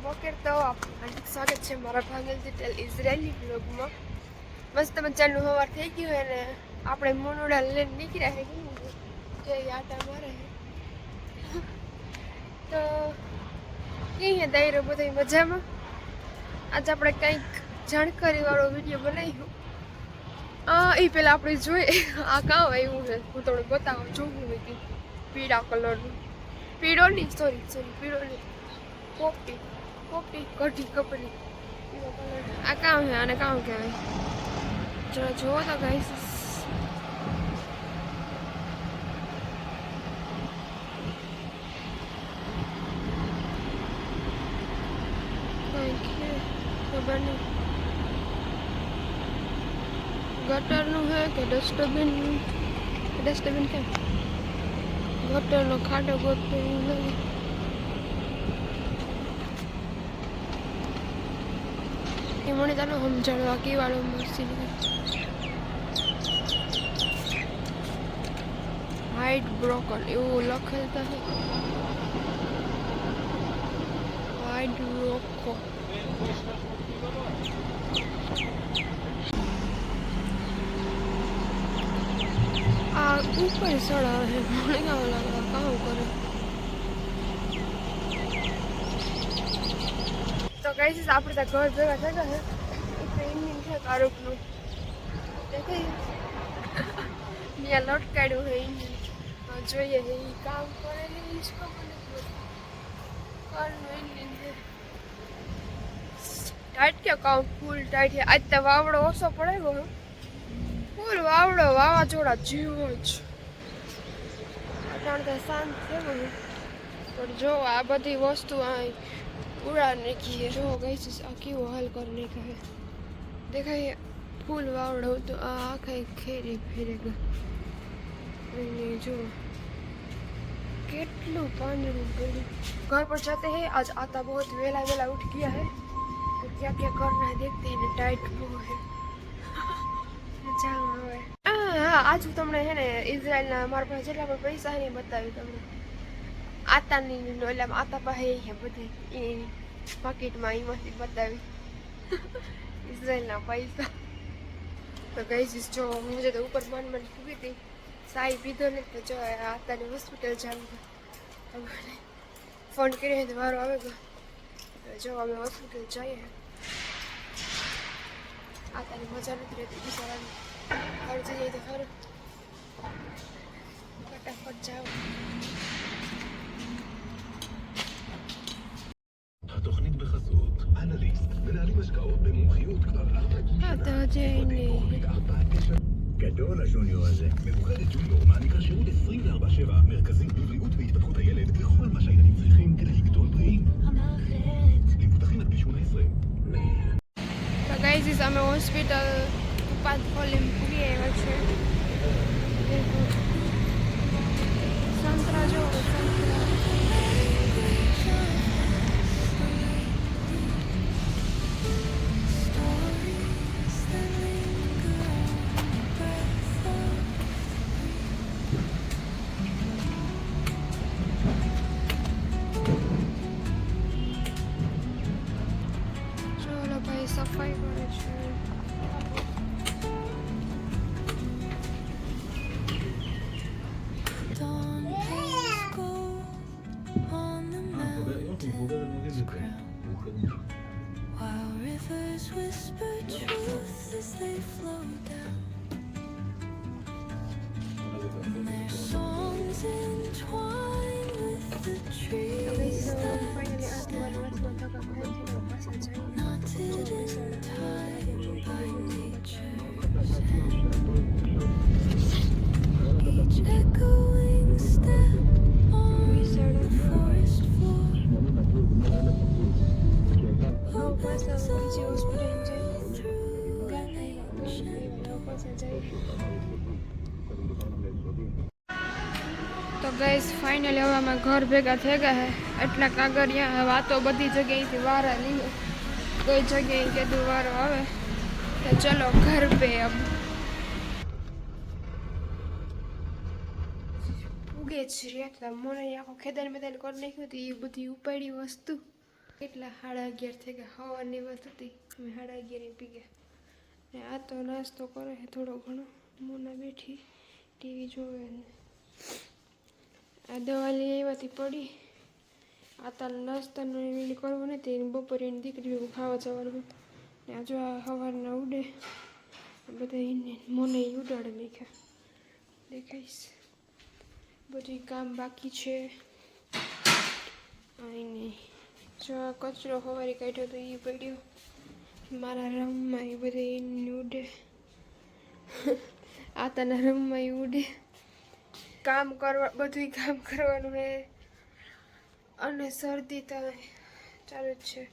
બોકેર તો હાર્દિક સ્વાગત છે મારા ભાંગલ ડિટેલ ઇઝરાયલી બ્લોગમાં મસ્ત મજાનું હવાર થઈ ગયું હોય ને આપણે મોનોડા લઈને નીકળ્યા છે કે આટા મારે તો કહીએ દાયરો બધા મજામાં આજે આપણે કંઈક જાણકારીવાળો વીડિયો બનાવ્યો આ એ પહેલાં આપણે જોઈએ આ કામ આવ્યું છે હું તમને બતાવું જોવું હતી પીળા કલરનું પીળો નહીં સોરી સોરી પીળો નહીં પોપટી પોપટી કઢી કપડી આ કામ છે, આને કામ કહેવાય. જરા જુઓ તો છે ખબર નહીં. ગટરનું હે કે ડસ્ટબિન ડસ્ટબિન કેમ? ગટરનો ખાડો ગોતતો એવું લાગે એ મને તને સમજાડવા કે વાળો મશીન હાઇટ બ્રોકન એવું લખેલ તો છે હાઇટ બ્રોકો આ ઉપર ચડાવે છે મને કામ લાગે કામ કરે તો કઈ છે આપણે ત્યાં ઘર ભેગા થયા છે. ટ્રેનિંગ છે કારુકનું ત્યાં લટકાડ્યું છે એની જોઈએ છે એ કામ કરે ને એ જ કારનું છે. ટાઈટ કે કામ ફૂલ ટાઈટ છે. આજ તો વાવડો ઓછો પડે ગયો ફૂલ વાવડો વાવાઝોડા જીવો જ. કારણ તો શાંત છે. બધું પણ જો આ બધી વસ્તુ આ ઉડા નાખી છે જો ગઈ છે આ કેવો હાલ કરી નાખ્યો છે દેખાય ફૂલ વાવડો તો આ આખા ખેરે ફેરે ગયો અને જો કેટલું પાંદડું પડ્યું घर पर जाते हैं आज आता बहुत वेला वेला उठ गया है तो क्या क्या करना है देखते हैं ना टाइट वो है મજા આવે હા હા આજ હું તમને છે ને ઇઝરાયલના મારા પાસે જેટલા પણ પૈસા છે ને એ બતાવ્યું તમને આતાની ઓલા આતા પાસે છે બધી એ પાકીટમાં એમાંથી બતાવી ઇઝરાયલના પૈસા તો ગઈ જો હું જે ઉપર મન મન ફૂગી હતી સાઈ પીધો ને તો જો આતાની હોસ્પિટલ તમારે ફોન કર્યો તો વારો આવે તો જો અમે હોસ્પિટલ જઈએ આતાની મજા નથી રહેતી બિચારાની ઘર જઈએ તો ખરું ફટાફટ જાઓ מנהלים השקעות במומחיות כבר ארבע હા તો જઈને גדול הג'וניור הזה. מבוגרת ג'וניור מעניקה שירות 24/7, מרכזים בבריאות והתפתחות הילד, וכל מה שהילדים צריכים כדי לגדול בריאים. למבוטחים עד גיל 18. તો ગાઈઝ અમે હોસ્પિટલ ઉપાદ ખોલીને પૂરી આવ્યા છે સંતરા જો સંતરા while rivers whisper truth as they flow down. Guys finally હવે અમે ઘર ભેગા થઈ ગયા છે એટલા કાગળિયા વાતો બધી જગ્યાએથી વારા લઈએ કોઈ જગ્યાએ કીધું વારો આવે, તો ચલો ઘર પે અબ ઉગે જ હતા મને આખો ખેદાન મેદાન કરી નાખ્યું હતું એ બધી ઉપાડી વસ્તુ. કેટલા સાડા અગિયાર થઈ ગયા હવાની વાત હતી. અમે સાડા અગિયાર પી ગયા. ને આ તો નાસ્તો કરે થોડો ઘણો. મોના બેઠી, ટીવી જોવે ને. આ દવા લઈ આવ્યાથી પડી. આ તાર નાસ્તાનું એવી કરવું નથી એની બપોરે એની દીકરી ખાવા જવાનું ને આ જો આ સવારના ઉડે બધા એને મને ઉડાડે મેખ્યા દેખાઈશ. બધી કામ બાકી છે. આઈને જો આ કચરો સવારે કાઢ્યો તો એ પડ્યો. મારા રમમાં એ બધા એને ઉડે. આતાના રમમાં એ ઉડે. કામ કરવા બધું કામ કરવાનું હે. અને શરદી તો ચાલુ જ છે.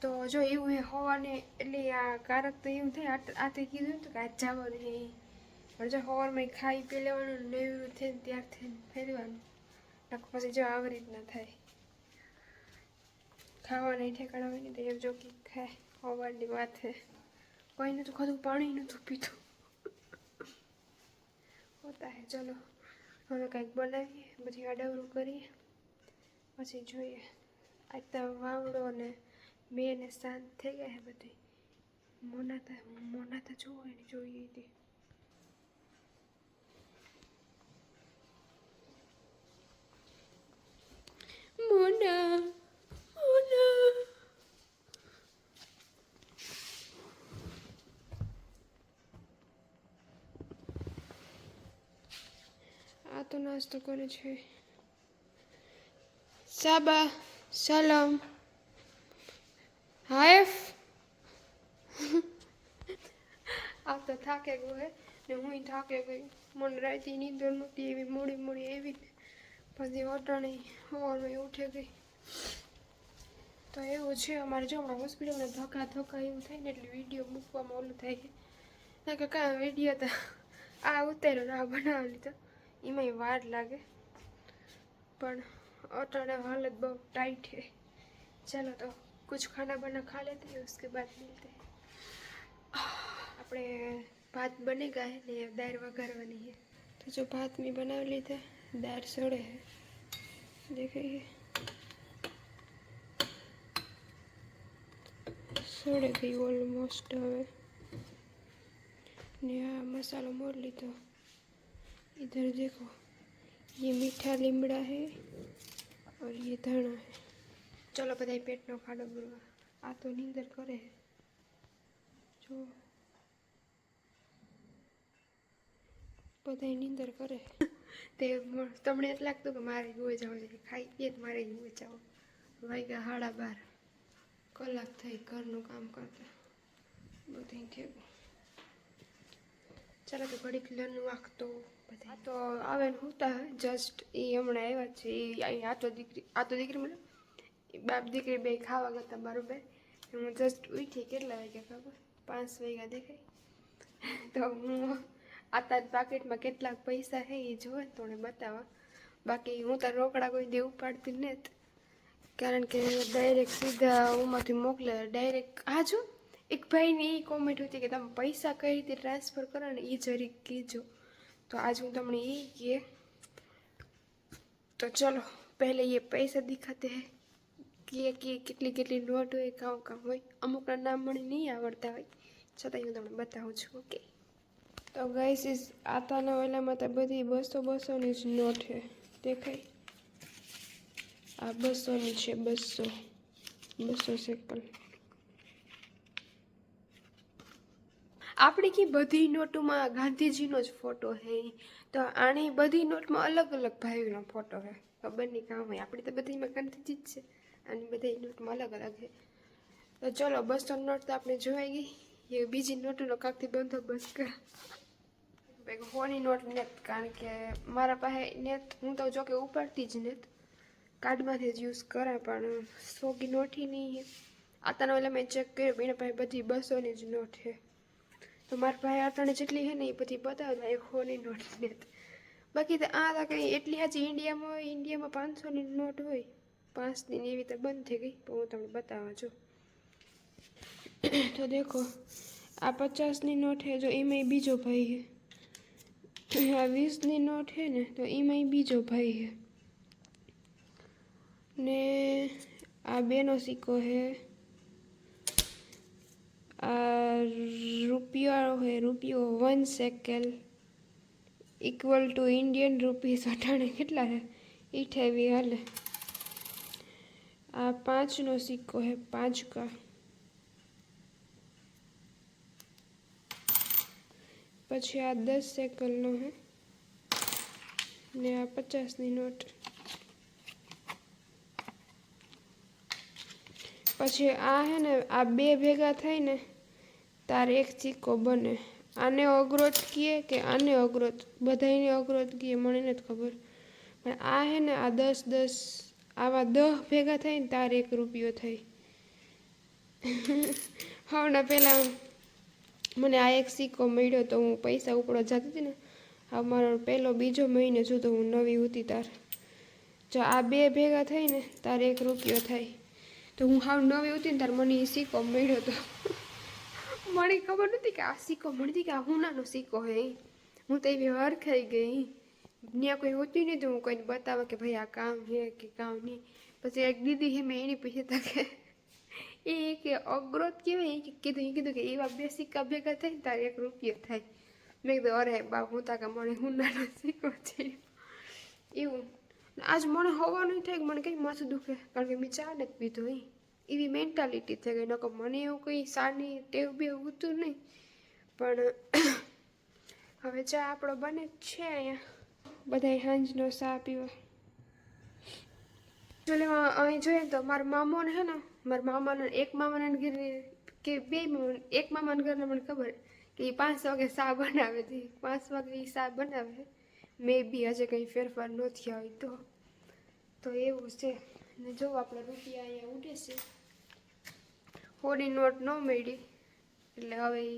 તો જો એવું હે હોવાને, એટલે આ કારક તો એવું થાય આ- આ કીધું તો કે આજ જવાનું હે પણ જો સવારમાં ખાઈ પી લેવાનું નવું થઈને ત્યાર થઈને ફેરવાનું. પછી જો આવી રીતના થાય. ખાવાના ઠેકાણા હોય ને તો જો કે ખાય સવારની વાત છે કોઈ નતું ખાધું, પાણી નતું પીતું હોતા હે, ચલો. હવે કંઈક બનાવીએ, પછી અડવરું કરીએ, પછી જોઈએ. આજ તો વાવડો ને બે ને શાંત થઈ ગયા હે બધી. મોનાતા મોનાતા જોવો એને જોઈએ હતી મોના મોના આ તો નાસ્તો કરે છે. સાબા, સલામ. હાયફ. આ તો થાકે ગયો હે, ને હું થાકે ગઈ. મને રાતી નીંદર નહોતી એવી મોડી મોડી એવી પછી અટાણી સવારમાં ઉઠે ગઈ. તો એવું છે, અમારે જો હમણાં હોસ્પિટલમાં ધક્કા ધક્કા એવું થાય ને એટલે વીડિયો મૂકવામાં ઓલું થાય છે. ના કે કાંઈ વીડિયો તો આ ઉતાર્યો ને બનાવી લીધો. એમાંય વાર લાગે પણ अटाना हालत बहुत टाइट है चलो तो कुछ खाना बना खा लेते हैं उसके बाद मिलते हैं આપણે ભાત બની ગયા है ને દાળ વઘારવાની है तो जो भात में बना લીધા દાળ સડે है देखिए સડે ગઈ ઓલમોસ્ટ હવે ને આ મસાલો મોર લીધો इधर देखो ये मीठा लीमड़ा है और ये धाना है चलो બધા પેટનો ખાડો ભરવા આ તો નીંદર કરે છે જો બધા નીંદર કરે છે. તે મ- તમને એટલે લાગતું કે મારે ગુએ જવું છે ખાઈ પીએ તો મારે ગુએ જવું વાગ્યા સાડા બાર કલાક થઈ ઘરનું કામ કરતા બધું થયું ચાલો તો ઘડીક લન વાગતો બધા. તો આવે ને હોતા જસ્ટ એ હમણાં આવ્યા છે એ અહીં આ તો દીકરી આ તો દીકરી મને બાપ દીકરી બે ખાવા ગયા બરોબર હું જસ્ટ ઉઠી કેટલા વાગ્યા ખબર? પાંચ વાગ્યા દેખાય. તો હું આ તાર પાકેટમાં કેટલાક પૈસા છે એ જોવે મને બતાવવા. બાકી હું તાર રોકડા કોઈ દે ઉપાડતી ને કારણ કે ડાયરેક્ટ સીધા ઉમાંથી મોકલે. ડાયરેક્ટ હા જો, એક ભાઈની એ કોમેન્ટ હતી કે તમે પૈસા કઈ રીતે ટ્રાન્સફર કરો ને એ જરીક કીજો. તો આજ હું તમને એ કહે તો ચલો પહેલે એ પૈસા દેખાતે હે કે કે કેટલી કેટલી નોટ હોય કાં કામ હોય અમુકના નામ મને નહીં આવડતા હોય છતાં હું તમને બતાવું છું ઓકે તો ગઈસ ઇઝ આતાના ઓલામાં તો બધી બસો બસોની જ નોટ છે દેખાય આ બસોની છે બસો બસો સેકન્ડ આપણી કે બધી નોટોમાં ગાંધીજીનો જ ફોટો હે તો આની બધી નોટમાં અલગ અલગ ભાઈઓનો ફોટો હે. ખબર નહીં કામ હોય. આપણી તો બધીમાં ગાંધીજી જ છે. આની બધી નોટમાં અલગ અલગ છે તો ચલો, બસો નોટ તો આપણે જોવાઈ ગઈ. એ બીજી નોટોનો કાંકથી બંદોબસ્ત કર. ફોની નોટ નેત કારણ કે મારા પાસે નેત હું તો જો કે ઉપાડતી જ નેત કાર્ડમાંથી જ યુઝ કરે પણ સોગી નોટથી નહીં આતાનો એટલે મેં ચેક કર્યું એના પાસે બધી બસોની જ નોટ છે તો મારા ભાઈ આટાણે જેટલી છે ને એ બધી બતાવતા એક હોની નોટ ને બાકી તો આ તો કંઈ એટલી હાજી ઇન્ડિયામાં હોય, ઇન્ડિયામાં પાંચસોની નોટ હોય. પાંચની એવી રીતે બંધ થઈ ગઈ, પણ હું તમને બતાવવા છું તો દેખો, આ પચાસની નોટ છે જો એમાંય બીજો ભાઈ છે આ વીસની નોટ છે ને તો એમાંય બીજો ભાઈ છે ને આ બેનો સિક્કો છે રૂપિયો હોય રૂપિયો one shekel equal to Indian rupees અઠાણે કેટલા છે? ઈઠાવી હાલે. આ પાંચનો સિક્કો હે પાંચ કા પછી આ દસ સેકલનો હે ને આ પચાસની નોટ. પછી આ હે ને, આ બે ભેગા થઈને તાર એક સિક્કો બને. આને અગરોત કીએ કે આને અગરોત? બધાને અગરોત કીએ, મને નથી ખબર. પણ આ હે ને આ દસ દસ, આવા દહ ભેગા થાય ને તાર એક રૂપિયો થાય. હવના પહેલાં મને આ એક સિક્કો મળ્યો તો હું પૈસા ઉપડો જતી હતી ને, આ મારો પહેલો બીજો મહિને સુધી હું નવી હતી તાર. જો આ બે ભેગા થઈને તારે એક રૂપિયો થાય. તો હું હાવ નવી હતી ને તાર મને એ સિક્કો મળ્યો તો. મને ખબર નથી કે આ સિક્કો મળતી કે આ હુનાનો સિક્કો હે હું તો એવી હરખાઈ ગઈ. ત્યાં કોઈ હોતી નહીં તો હું કોઈને બતાવે કે ભાઈ આ કામ છે કે કામ નહીં. પછી એક દીદી છે મેં એની પૂછી હતા કે એ એક અગ્રોત કહેવાય. એ કીધું એ કીધું કે એવા બે સિક્કા ભેગા થાય ને તારે એક રૂપિયો થાય. મેં કીધું, અરે બાપ, હું તા મને મને હુનાનો સિક્કો છે. એવું. આજ મને હોવાનું થાય કે મને કંઈ માથું દુખે. કારણ કે મેં ચા નથી પીધું એ એવી મેન્ટાલિટી થઈ ગઈ. નકર મને એવું કંઈ સાની ટેવ બે હોતું નહીં. પણ હવે ચા આપણો બને જ છે અહીંયા. બધાય સાંજનો ચા પીવો. એકચ્યુઅલી અહીં જોઈએ તો મારા મામાને હે ને, મારા મામાને, એક મામાના ઘરે કે બે મામા એક મામાના ઘરને મને ખબર કે એ પાંચ વાગે ચા બનાવે છે. પાંચ વાગે એ ચા બનાવે મે બી હજે કંઈ ફેરફાર ન થયા હોય તો. તો એવું છે. ને જો આપણે રૂપિયા અહીંયા ઉડે છે. હોડી નોટ ન મળી? એટલે હવે એ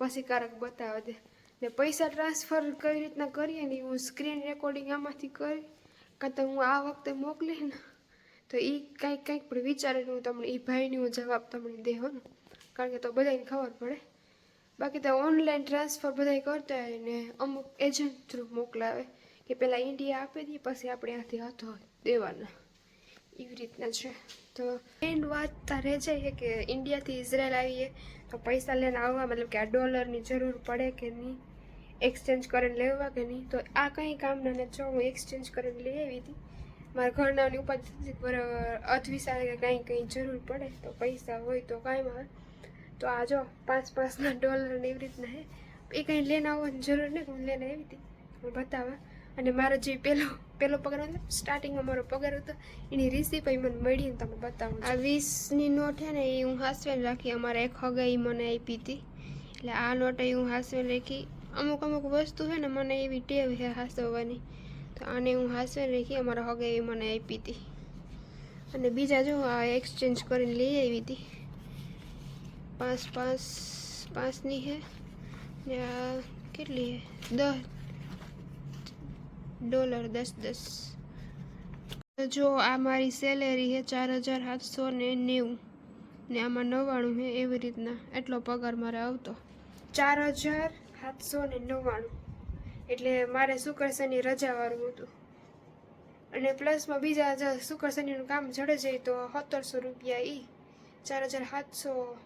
પછી કારક બતાવે દે ને પૈસા ટ્રાન્સફર કઈ રીતના કરીએ ને હું સ્ક્રીન રેકોર્ડિંગ આમાંથી કરી, કાં તો હું આ વખતે મોકલી ને, તો એ કાંઈક કાંઈક પણ વિચારીને હું તમને એ ભાઈની હું જવાબ તમને દેવો ને. કારણ કે તો બધાને ખબર પડે. બાકી તો ઓનલાઈન ટ્રાન્સફર બધાય કરતા હોય ને અમુક એજન્ટ થ્રુ મોકલાવે, કે પહેલાં ઇન્ડિયા આપી દઈએ પછી આપણે આથી હાથો દેવાના. એવી રીતના છે. તો મેઇન વાત તારે છે કે ઇન્ડિયાથી ઇઝરાયલ આવીએ તો પૈસા લઈને આવવા, મતલબ કે આ ડોલરની જરૂર પડે કે નહીં એક્સચેન્જ કરીને લેવા કે નહીં? તો આ કંઈ કામ ને જો હું એક્સચેન્જ કરીને લઈ આવી હતી, મારા ઘરનાની ઉપાધિ બરાબર અધવિસા કે કંઈ કંઈ જરૂર પડે, તો પૈસા હોય તો કાંઈ આવે તો આ જો પાંચ પાંચના ડોલર ને એવી રીતના હે. એ કંઈ લઈને આવવાની જરૂર નહીં હું લઈને આવી હતી. હું બતાવવા. અને મારો જે પેલો પેલો પગાર હતો સ્ટાર્ટિંગમાં મારો પગાર હતો, એની રિસીપ મને મળી ને તમને બતાવું. આ વીસની નોટ છે ને, એ હું હાસવેલ રાખી, અમારે એક હગાઈ મને આપી હતી. એટલે આ નોટ હું હાસવેલ રાખી. અમુક અમુક વસ્તુ છે ને, મને એવી ટેવ છે હાસવવાની તો આને હું હાસવેલ રાખી, અમારા હગાઈ મને આપી હતી. અને બીજા જો, આ એક્સચેન્જ કરીને લઈ આવી હતી. પાંચ પાંચ પાંચની છે. ને આ કેટલી છે? દસ. ડોલર દસ દસ. જો આ મારી સેલેરી છે ચાર હજાર સાતસો ને નેવું. ને આમાં નવ્વાણું છે એવી રીતના. એટલો પગાર મારે આવતો. ચાર હજાર સાતસો ને નવ્વાણું. એટલે મારે શુક્ર શનિ રજાવાળું હતું. અને પ્લસમાં બીજા હજાર શુક્ર શનિનું કામ જડે જાય તો સત્તરસો રૂપિયા એ ચાર હજાર સાતસો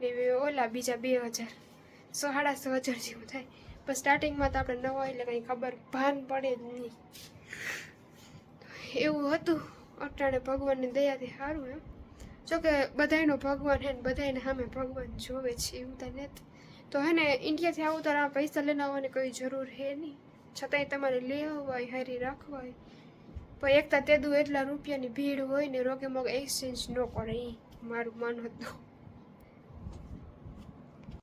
ને ઓલા બીજા બે હજાર. સો સાડા સો હજાર જેવું થાય. પણ સ્ટાર્ટિંગમાં તો આપણે નવા એટલે કંઈ ખબર ભાન પડે જ નહીં. એવું હતું. અટાણે ભગવાનની દયાથી સારું એમ. જોકે બધાયનો ભગવાન હે ને બધાયને સામે ભગવાન જોવે છે એવું તો નથી. તો હે ને ઇન્ડિયાથી આવું તો આ પૈસા લઈને આવવાની કોઈ જરૂર હે નહીં. છતાંય તમારે લેવા હોય હારી રાખવા પણ એકતા તેદું એટલા રૂપિયાની ભીડ હોય ને રોગે મોગે એક્સચેન્જ ન કરે એ મારું માન હતું